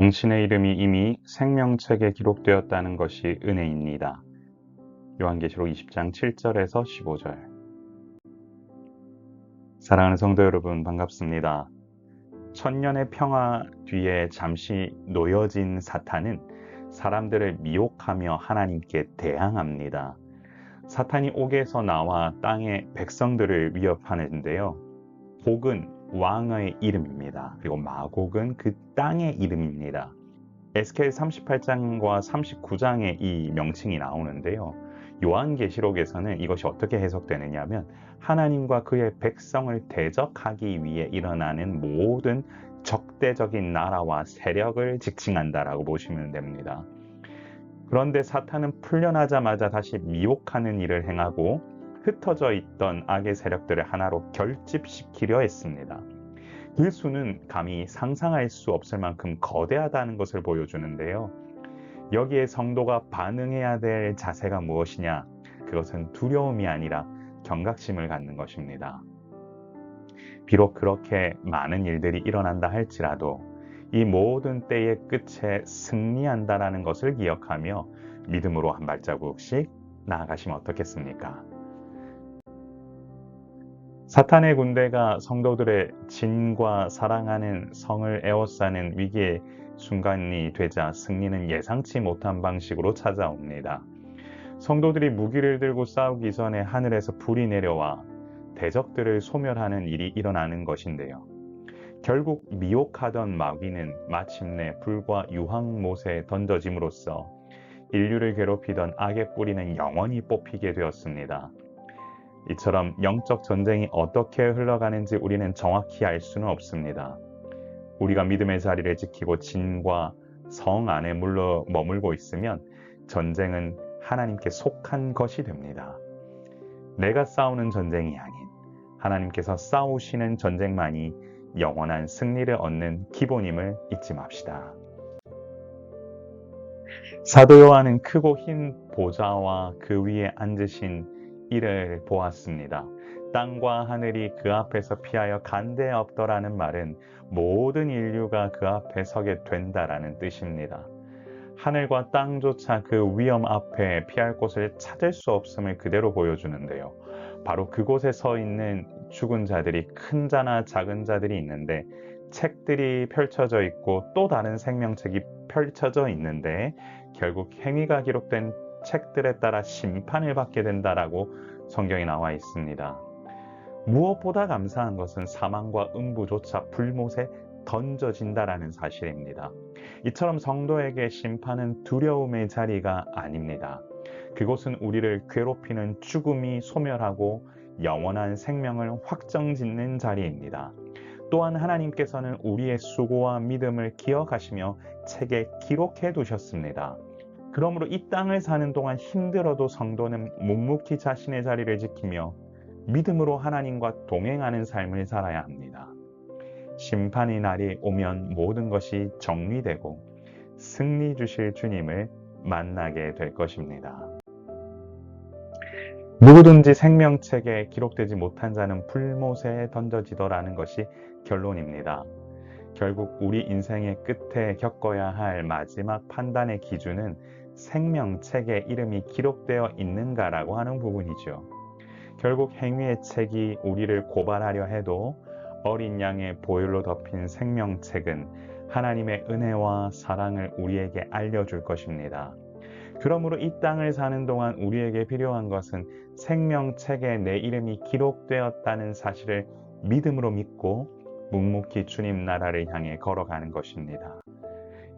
당신의 이름이 이미 생명책에 기록되었다는 것이 은혜입니다. 요한계시록 20장 7절에서 15절. 사랑하는 성도 여러분, 반갑습니다. 천년의 평화 뒤에 잠시 놓여진 사탄은 사람들을 미혹하며 하나님께 대항합니다. 사탄이 옥에서 나와 땅의 백성들을 위협하는데요. 복은 왕의 이름입니다. 그리고 마곡은 그 땅의 이름입니다. 에스겔 38장과 39장에 이 명칭이 나오는데요. 요한계시록에서는 이것이 어떻게 해석되느냐 하면 하나님과 그의 백성을 대적하기 위해 일어나는 모든 적대적인 나라와 세력을 직칭한다라고 보시면 됩니다. 그런데 사탄은 풀려나자마자 다시 미혹하는 일을 행하고 흩어져 있던 악의 세력들을 하나로 결집시키려 했습니다. 그 수는 감히 상상할 수 없을 만큼 거대하다는 것을 보여주는데요. 여기에 성도가 반응해야 될 자세가 무엇이냐? 그것은 두려움이 아니라 경각심을 갖는 것입니다. 비록 그렇게 많은 일들이 일어난다 할지라도 이 모든 때의 끝에 승리한다라는 것을 기억하며 믿음으로 한 발자국씩 나아가시면 어떻겠습니까? 사탄의 군대가 성도들의 진과 사랑하는 성을 에워싸는 위기의 순간이 되자 승리는 예상치 못한 방식으로 찾아옵니다. 성도들이 무기를 들고 싸우기 전에 하늘에서 불이 내려와 대적들을 소멸하는 일이 일어나는 것인데요. 결국 미혹하던 마귀는 마침내 불과 유황못에 던져짐으로써 인류를 괴롭히던 악의 뿌리는 영원히 뽑히게 되었습니다. 이처럼 영적 전쟁이 어떻게 흘러가는지 우리는 정확히 알 수는 없습니다. 우리가 믿음의 자리를 지키고 진과 성 안에 물러 머물고 있으면 전쟁은 하나님께 속한 것이 됩니다. 내가 싸우는 전쟁이 아닌 하나님께서 싸우시는 전쟁만이 영원한 승리를 얻는 기본임을 잊지 맙시다. 사도 요한은 크고 흰 보좌와 그 위에 앉으신 이를 보았습니다. 땅과 하늘이 그 앞에서 피하여 간대 없더라는 말은 모든 인류가 그 앞에 서게 된다라는 뜻입니다. 하늘과 땅조차 그 위험 앞에 피할 곳을 찾을 수 없음을 그대로 보여주는데요. 바로 그곳에 서 있는 죽은 자들이 큰 자나 작은 자들이 있는데 책들이 펼쳐져 있고 또 다른 생명책이 펼쳐져 있는데 결국 행위가 기록된 책들에 따라 심판을 받게 된다라고 성경에 나와 있습니다. 무엇보다 감사한 것은 사망과 음부조차 불못에 던져진다라는 사실입니다. 이처럼 성도에게 심판은 두려움의 자리가 아닙니다. 그곳은 우리를 괴롭히는 죽음이 소멸하고 영원한 생명을 확정짓는 자리입니다. 또한 하나님께서는 우리의 수고와 믿음을 기억하시며 책에 기록해 두셨습니다. 그러므로 이 땅을 사는 동안 힘들어도 성도는 묵묵히 자신의 자리를 지키며 믿음으로 하나님과 동행하는 삶을 살아야 합니다. 심판의 날이 오면 모든 것이 정리되고 승리 주실 주님을 만나게 될 것입니다. 누구든지 생명책에 기록되지 못한 자는 불못에 던져지더라는 것이 결론입니다. 결국 우리 인생의 끝에 겪어야 할 마지막 판단의 기준은 생명책에 이름이 기록되어 있는가라고 하는 부분이죠. 결국 행위의 책이 우리를 고발하려 해도 어린 양의 보혈로 덮인 생명책은 하나님의 은혜와 사랑을 우리에게 알려줄 것입니다. 그러므로 이 땅을 사는 동안 우리에게 필요한 것은 생명책에 내 이름이 기록되었다는 사실을 믿음으로 믿고 묵묵히 주님 나라를 향해 걸어가는 것입니다.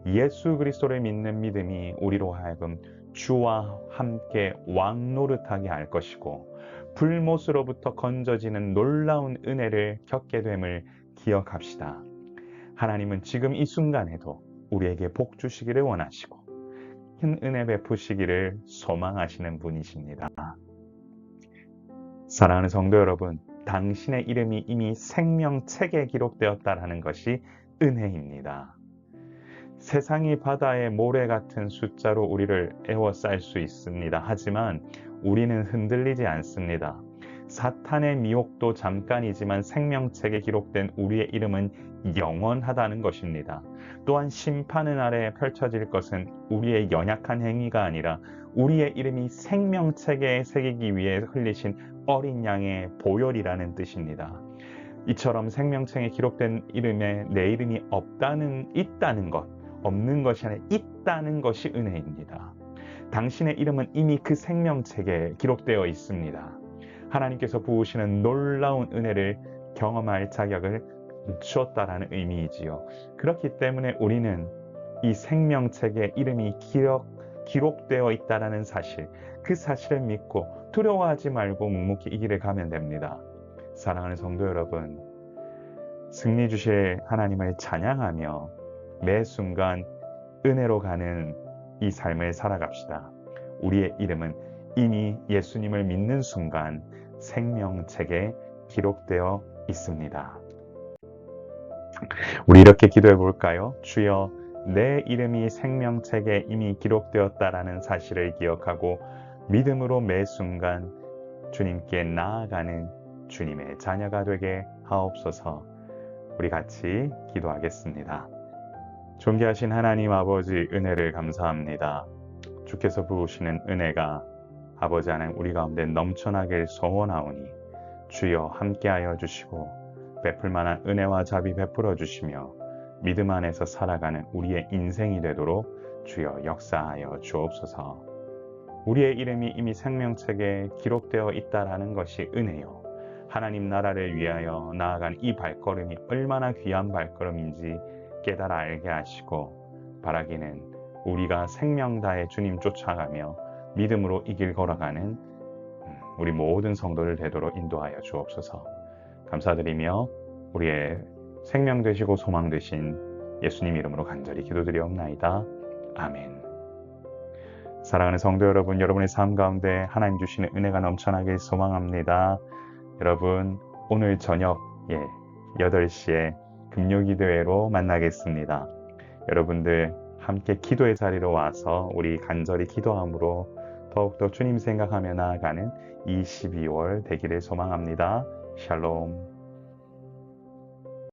예수 그리스도를 믿는 믿음이 우리로 하여금 주와 함께 왕 노릇하게 할 것이고 불못으로부터 건져지는 놀라운 은혜를 겪게 됨을 기억합시다. 하나님은 지금 이 순간에도 우리에게 복 주시기를 원하시고 큰 은혜 베푸시기를 소망하시는 분이십니다. 사랑하는 성도 여러분, 당신의 이름이 이미 생명책에 기록되었다라는 것이 은혜입니다. 세상이 바다의 모래 같은 숫자로 우리를 에워쌀 수 있습니다. 하지만 우리는 흔들리지 않습니다. 사탄의 미혹도 잠깐이지만 생명책에 기록된 우리의 이름은 영원하다는 것입니다. 또한 심판의 날에 펼쳐질 것은 우리의 연약한 행위가 아니라 우리의 이름이 생명책에 새기기 위해 흘리신 어린 양의 보혈이라는 뜻입니다. 이처럼 생명책에 기록된 이름에 내 이름이 없다는 있다는 것, 없는 것이 아니라 있다는 것이 은혜입니다. 당신의 이름은 이미 그 생명책에 기록되어 있습니다. 하나님께서 부으시는 놀라운 은혜를 경험할 자격을 주었다라는 의미이지요. 그렇기 때문에 우리는 이 생명책에 이름이 기록, 기록되어 있다라는 사실, 그 사실을 믿고 두려워하지 말고 묵묵히 이 길을 가면 됩니다. 사랑하는 성도 여러분, 승리 주실 하나님을 찬양하며 매 순간 은혜로 가는 이 삶을 살아갑시다. 우리의 이름은 이미 예수님을 믿는 순간 생명책에 기록되어 있습니다. 우리 이렇게 기도해 볼까요? 주여, 내 이름이 생명책에 이미 기록되었다라는 사실을 기억하고 믿음으로 매 순간 주님께 나아가는 주님의 자녀가 되게 하옵소서. 우리 같이 기도하겠습니다. 존귀하신 하나님 아버지 은혜를 감사합니다. 주께서 부으시는 은혜가 아버지 하나님 우리 가운데 넘쳐나길 소원하오니 주여 함께하여 주시고 베풀 만한 은혜와 자비 베풀어 주시며 믿음 안에서 살아가는 우리의 인생이 되도록 주여 역사하여 주옵소서. 우리의 이름이 이미 생명책에 기록되어 있다라는 것이 은혜요. 하나님 나라를 위하여 나아간 이 발걸음이 얼마나 귀한 발걸음인지 깨달아 알게 하시고 바라기는 우리가 생명 다해 주님 쫓아가며 믿음으로 이 길 걸어가는 음, 우리 모든 성도를 되도록 인도하여 주옵소서. 감사드리며 우리의 생명 되시고 소망 되신 예수님 이름으로 간절히 기도드리옵나이다. 아멘. 사랑하는 성도 여러분, 여러분의 삶 가운데 하나님 주시는 은혜가 넘쳐나길 소망합니다. 여러분, 오늘 저녁 예, 8시에 금요기도회로 만나겠습니다. 여러분들 함께 기도의 자리로 와서 우리 간절히 기도함으로 더욱더 주님 생각하며 나아가는 22월 되기를 소망합니다. 샬롬.